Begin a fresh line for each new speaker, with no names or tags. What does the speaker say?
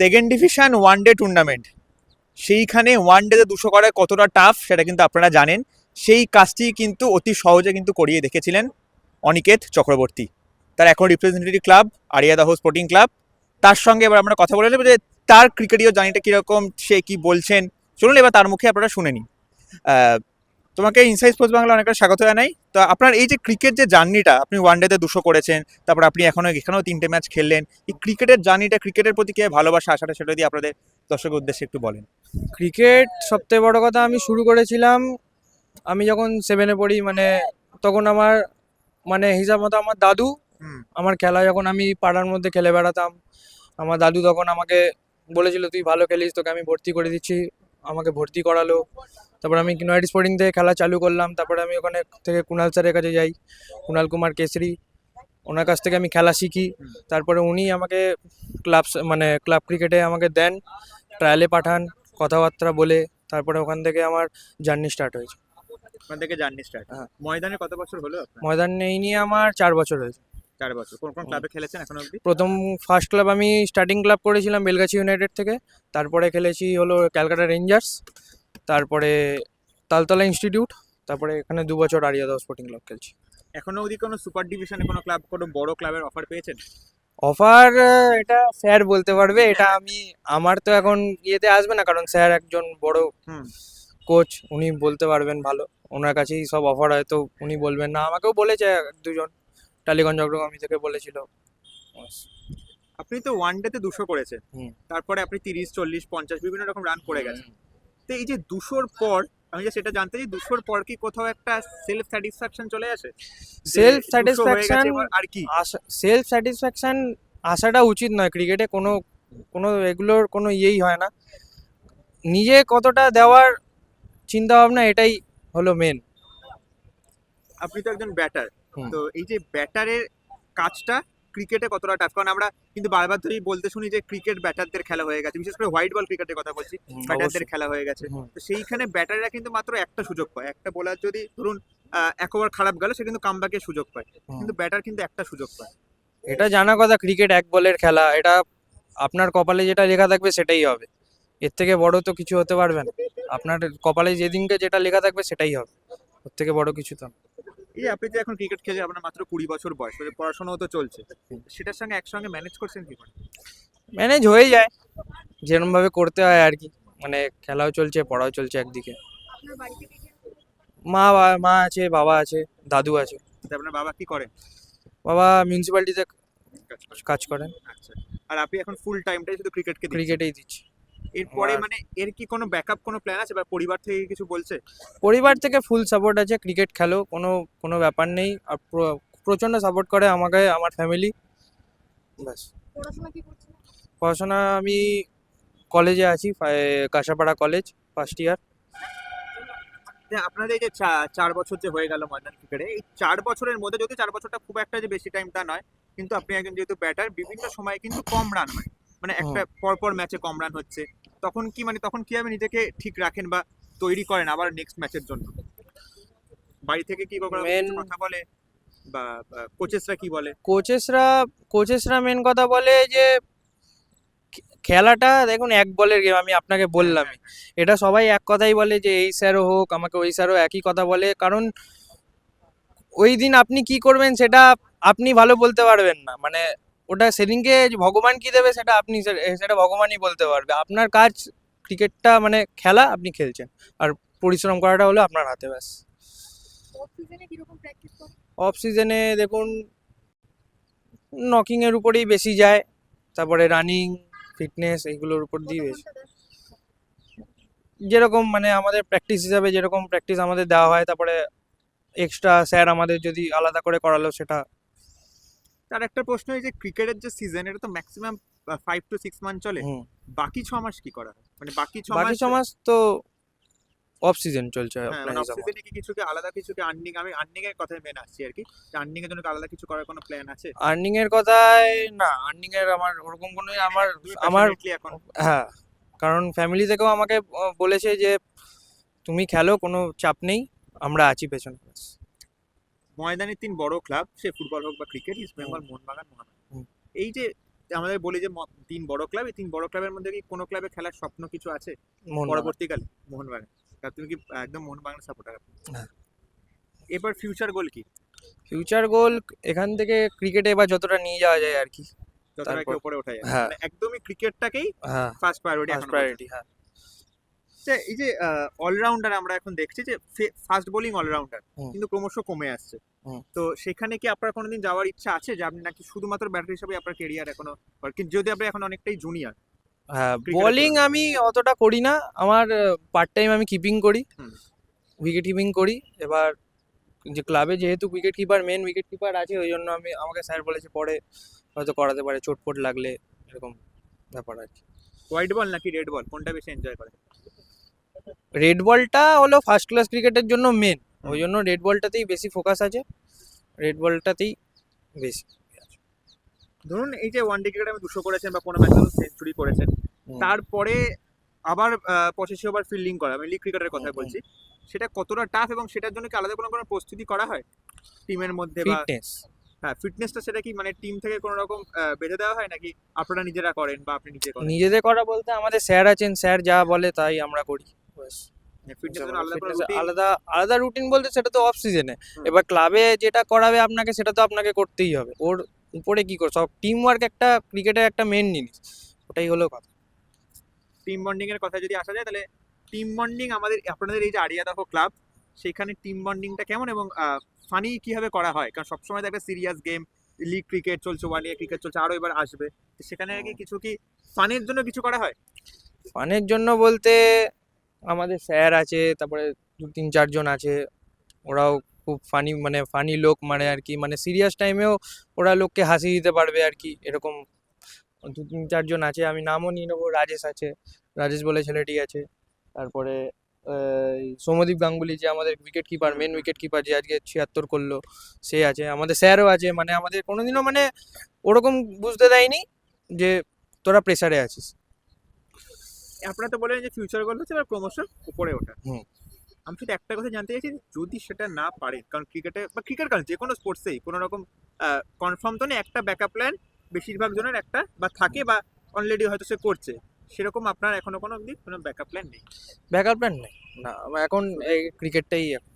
Second division one day tournament সেইখানে one ডেতে দুশো করা কতটা টাফ সেটা কিন্তু আপনারা জানেন। সেই কাজটি কিন্তু অতি সহজে কিন্তু করিয়ে দেখেছিলেন অনিকেত চক্রবর্তী, তার এখন representative club Ariadaha sporting club তার সঙ্গে এবার আমরা কথা বলে নেব যে তার ক্রিকেটীয় জার্নিটা কীরকম, সে কি বলছেন? চলুন এবার তার মুখে আপনারা শুনে নিন। তোমাকে ইনসাইড স্পোর্টস বাংলা অনেকটা স্বাগত জানাই। তো আপনার এই যে ক্রিকেট যে জার্নিটা আপনি ওয়ান ডেতে দুশো করেছেন তারপর আপনি এখনও এখানেও তিনটে ম্যাচ খেললেন এই ক্রিকেটের জার্নিটা ক্রিকেটের প্রতি কি ভালোবাসা আসাটা সেটা দিয়ে আপনাদের দর্শকের উদ্দেশ্যে একটু বলেন।
ক্রিকেট সবথেকে বড় কথা আমি শুরু করেছিলাম আমি যখন সেভেনে পড়ি মানে তখন আমার মানে হিসাব মতো আমার দাদু আমার খেলা যখন আমি পাড়ার মধ্যে খেলে বেড়াতাম আমার দাদু তখন আমাকে বলেছিল তুই ভালো খেলিস তোকে আমি ভর্তি করে দিচ্ছি আমাকে ভর্তি করালো। তারপর আমি নয়াটি স্পোর্টিং থেকে খেলা চালু করলাম তারপরে আমি ওখানে থেকে কুণাল স্যারের কাছে যাই কুণাল কুমার কেশরি ওনার কাছ থেকে আমি খেলা শিখি। তারপরে উনি আমাকে ক্লাব মানে ক্লাব ক্রিকেটে আমাকে দেন ট্রায়ালে পাঠান কথাবার্তা বলে তারপরে ওখান থেকে আমার জার্নি স্টার্ট হয়েছে।
ওখান থেকে জার্নি স্টার্ট
হ্যাঁ।
ময়দানে কত বছর হলো
ময়দান এই নিয়ে আমার চার বছর হয়েছে।
চার বছর। কোন কোন ক্লাবে খেলেছেন এখন অবধি?
প্রথম ফার্স্ট ক্লাব আমি স্টার্টিং ক্লাব করেছিলাম বেলগাছি ইউনাইটেড থেকে তারপরে খেলেছি হলো ক্যালকাটা রেঞ্জার্স তারপরে তালতলা ইনস্টিটিউট তারপরে এখানে দু বছর আরিয়াদা স্পোর্টিং ক্লাব খেলছি।
এখনও অবধি কোনো সুপার ডিভিশনে কোনো ক্লাব কোনো বড় ক্লাবের অফার পেয়েছেন?
অফার এটা স্যার বলতে পারবে এটা আমি আমার তো এখন ইয়েতে আসবে না কারণ স্যার একজন বড়। কোচ উনি বলতে পারবেন ভালো ওনার কাছেই সব অফার হয় তো উনি বলবেন না আমাকেও বলেছে দুজন টালিগঞ্জ অগ্রগামী থেকে বলেছিল।
আপনি তো ওয়ান ডেতে দুশো করেছেন। তারপরে আপনি তিরিশ চল্লিশ পঞ্চাশ বিভিন্ন রকম রান করে গেছেন। তো এই যে দুশোর পর আমি যে সেটা জানতে চাই দুশোর পর কি কোথাও একটা সেলফ স্যাটিসফ্যাকশন চলে আসে?
সেলফ
200 গেছে
স্যাটিসফ্যাকশন
আর কি?
সেলফ স্যাটিসফ্যাকশন আসাটা উচিত নয় ক্রিকেটে কোনো কোনো এগুলোর কোনো ইয়েই হয় না। নিজে কতটা দেওয়ার চিন্তা ভাবনা এটাই হলো মেন
আপনি তো একজন ব্যাটার তো এই যে ব্যাটারের কাজটা ক্রিকেটে কতটা টাফ কারণ আমরা কিন্তু বারবার ধরেই বলতে শুনি যে ক্রিকেট ব্যাটারদের খেলা হয়ে গেছে। বিশেষ করে হোয়াইট বল ক্রিকেটের কথা বলছি ব্যাটারদের খেলা হয়ে গেছে। তো সেইখানে ব্যাটাররা কিন্তু মাত্র একটা সুযোগ পায়। একটা বোলার যদি ধরুন এক ওভার খারাপ গেল সে কিন্তু কামব্যাকের সুযোগ পায়। কিন্তু ব্যাটার কিন্তু একটা সুযোগ পায়।
এটা জানা কথা ক্রিকেট এক বলের খেলা। এটা আপনার কপালে যেটা লেখা থাকবে সেটাই হবে। এর থেকে বড় তো কিছু হতে পারবে না। আপনার কপালে যেদিনকে যেটা লেখা থাকবে সেটাই হবে। ওর থেকে বড় কিছু তো না।
এই যে আপনি যে এখন ক্রিকেট খেলে আপনার মাত্র কুড়ি বছর বয়স মানে পড়াশোনাও তো চলছে। সেটার সঙ্গে একসঙ্গে ম্যানেজ করছেন কি করে?
ম্যানেজ হয়ে যায়। যেরকম ভাবে করতে হয় আর কি। মানে খেলাও চলছে পড়াও চলছে একদিকে। মা মা আছে বাবা আছে দাদু আছে।
আপনার বাবা কি করেন
বাবা মিউনিসিপ্যালিটিতে কাজ করেন।
আচ্ছা। আর আপনি এখন ফুল টাইমটাই শুধু ক্রিকেটকে
ক্রিকেটেই দিচ্ছি।
এরপরে মানে এর কি কোনো ব্যাকআপ কোনো প্ল্যান আছে? বা পরিবার থেকে কিছু বলছে?
পরিবার থেকে ফুল সাপোর্ট আছে ক্রিকেট খেলো কোনো কোনো ব্যাপার নেই। আর প্র- প্রচণ্ড সাপোর্ট করে আমাকে আমার ফ্যামিলি ব্যাস।
পড়াশোনা
পড়াশোনা আমি কলেজে আছি কাঁসাপাড়া কলেজ ফার্স্ট ইয়ার
যে আপনাদের এই যে চা- চার বছর যে হয়ে গেল ময়দান ক্রিকেটে এই চার বছরের মধ্যে যদি চার বছরটা খুব একটা যে বেশি টাইম তা নয় কিন্তু আপনি একজন যেহেতু ব্যাটার বিভিন্ন সময় কিন্তু কম রান হয়। মানে একটা পরপর ম্যাচে কম রান হচ্ছে। তখন কি মানে তখন কীভাবে নিজেকে ঠিক রাখেন বা তৈরি করেন আবার নেক্সট ম্যাচের জন্য? বাড়ি থেকে কি কথা বলে? বা কোচেসরা কি বলে?
কোচেসরা কোচেসরা মেন কথা বলে যে খেলাটা দেখুন এক বলের গেম আমি আপনাকে বললামই। এটা সবাই এক কথাই বলে যে এই স্যারও হোক আমাকে ওই স্যারও একই কথা বলে। কারণ ওই দিন আপনি কি করবেন সেটা আপনি ভালো বলতে পারবেন না। মানে ওটা সেদিনকে ভগবান কি দেবে সেটা আপনি সেটা ভগবানই বলতে পারবে। আপনার কাজ ক্রিকেটটা মানে খেলা আপনি খেলছেন। আর পরিশ্রম করাটা হলো আপনার হাতে ব্যাস।
অফ সিজনে
দেখুন নকিং এর উপরেই বেশি যায় তারপরে রানিং ফিটনেস এইগুলোর উপর দিয়ে বেশি। যেরকম মানে আমাদের প্র্যাকটিস হিসাবে যেরকম প্র্যাকটিস আমাদের দেওয়া হয় তারপরে এক্সট্রা স্যার আমাদের যদি আলাদা করে করালো সেটা
তার একটা প্রশ্ন এই যে ক্রিকেটের যে সিজন এটা তো maximum five to six month চলে। বাকি ছ মাস কি করা হয়? মানে বাকি ছ
বাকি
মাস
ছ মাস তো অফ সিজন চলছে
হ্যাঁ, মানে
হিসাবে।
অফ-সিজনে কি কিছু কি আলাদা কিছু কি আর্নিং আমি আর্নিং এর কথাই মেন আসছি আর কি। আর্নিং এর জন্য আলাদা কিছু করার কোনো প্ল্যান আছে?
আর্নিং এর কথায় না আর্নিং এর আমার ওরকম কোনো আমার আমার
এখন।
হ্যাঁ কারণ ফ্যামিলি থেকেও আমাকে বলেছে যে তুমি খেলো কোনো চাপ নেই আমরা আছি পেছনে
ময়দানে তিন বড় ক্লাব সে ফুটবল হোক বা cricket East Bengal Mohun Bagan Mohun Bagan এই যে আমাদের বলি যে তিন বড় ক্লাব এই তিন বড় ক্লাবের মধ্যে কি কোনো ক্লাবে খেলার স্বপ্ন কিছু আছে?
মোহনবাগান।
পরবর্তীকালে মোহনবাগান। তুমি কি একদম মোহনবাগান সাপোর্টার
হ্যাঁ।
এবার ফিউচার গোল কি?
ফিউচার গোল এখান থেকে ক্রিকেটে এবার যতটা নিয়ে যাওয়া যায় আর কি।
যতটা কি উপরে ওঠা যায়
হ্যাঁ।
মানে একদমই ক্রিকেটটাকেই
হ্যাঁ।
ফার্স্ট প্রায়োরিটি
ফার্স্ট প্রায়োরিটি হ্যাঁ।
যে এই যে অলরাউন্ডার আমরা এখন দেখছি যে ফাস্ট বোলিং অলরাউন্ডার কিন্তু ক্রমশ কমে আসছে। তো সেখানে কি আপনার কোনোদিন যাওয়ার ইচ্ছা আছে যে আপনি নাকি শুধুমাত্র ব্যাটার হিসাবে আপনার কেরিয়ার এখনও or কি- যদি আপনি এখন অনেকটাই জুনিয়র
হ্যাঁ বোলিং আমি অতটা করি না। আমার পার্ট টাইম আমি কিপিং করি উইকেট কিপিং করি। এবার যে ক্লাবে যেহেতু wicket keeper main wicket keeper আছে ওই জন্য আমি আমাকে স্যার বলেছে পরে হয়তো করাতে পারে চোট ফোট লাগলে এরকম ব্যাপার আর কি।
হোয়াইট বল নাকি রেড বল কোনটা বেশি এনজয় করে?
রেড বলটা হলো ফার্স্ট ক্লাস ক্রিকেটের জন্য মেন ওই জন্য রেড বলটাতেই বেশি ফোকাস আছে। রেড বলটাতেই বেশি।
ধরুন এই যে ওয়ান ডে ক্রিকেট আমি দুশো করেছেন বা কোনো ম্যাচে সেঞ্চুরি করেছেন তারপরে আবার পঁচাশি ওভার ফিল্ডিং করা আমি লিগ ক্রিকেটের কথা। বলছি। সেটা কতটা টাফ এবং সেটার জন্য কি আলাদা কোনো কোনো প্রস্তুতি করা হয়? টিমের মধ্যে বা
ফিটনেস
হ্যাঁ ফিটনেসটা সেটা কি মানে টিম থেকে কোনো রকম বেঁধে দেওয়া হয় নাকি আপনারা নিজেরা করেন বা আপনি নিজে করেন?
নিজেদের করা বলতে আমাদের স্যার আছেন স্যার যা বলে তাই আমরা করি
আলাদা routine?
আলাদা আলাদা রুটিন বলতে সেটা তো অফ সিজনে এবার ক্লাবে যেটা করাবে আপনাকে সেটা তো আপনাকে করতেই হবে। ওর উপরে কি করে? সব টিম ওয়ার্ক একটা ক্রিকেটের একটা মেন জিনিস। ওটাই হলো কথা।
টিম বন্ডিং এর কথা যদি আসা যায় তাহলে টিম বন্ডিং আমাদের আপনাদের এই যে আরিয়া দেখো ক্লাব সেখানে টিম বন্ডিংটা কেমন এবং ফানি কীভাবে করা হয়? কারণ সবসময় তো একটা সিরিয়াস গেম লিগ ক্রিকেট চলছে ওয়ান ইয়ার ক্রিকেট চলছে আরও এবার আসবে। সেখানে কি কিছু কি ফানের জন্য কিছু করা হয়?
ফানের জন্য বলতে আমাদের স্যার আছে, তারপরে দু তিন চারজন আছে। ওরাও খুব ফানি মানে ফানি লোক মানে আর কি মানে সিরিয়াস টাইমেও ওরা লোককে হাসি দিতে পারবে আর কি, এরকম। দু তিন চারজন আছে, আমি নামও নিয়ে নেব, রাজেশ আছে। রাজেশ বলে ছেলেটি আছে। তারপরে এই গাঙ্গুলি যে আমাদের wicket keeper main wicket keeper যে আজকে ছিয়াত্তর করল, সে আছে। আমাদের স্যারও আছে মানে আমাদের কোনোদিনও মানে ওরকম বুঝতে দেয়নি যে তোরা প্রেসারে আছিস।
আপনারা তো বলেন যে ফিউচার গোল হচ্ছে প্রমোশন উপরে ওঠা। আমি শুধু একটা কথা জানতে চাইছি যদি সেটা না পারে কারণ ক্রিকেটে বা ক্রিকেট কারণ যে কোনো স্পোর্টসেই কোনো রকম কনফার্ম তো নেই একটা ব্যাকআপ প্ল্যান বেশিরভাগ জনের একটা বা থাকে বা অলরেডি হয়তো সে করছে। সেরকম আপনার এখনও কোনো অব্দি কোনো ব্যাকআপ প্ল্যান নেই?
ব্যাকআপ প্ল্যান নেই। না এখন এই ক্রিকেটটাই এখন।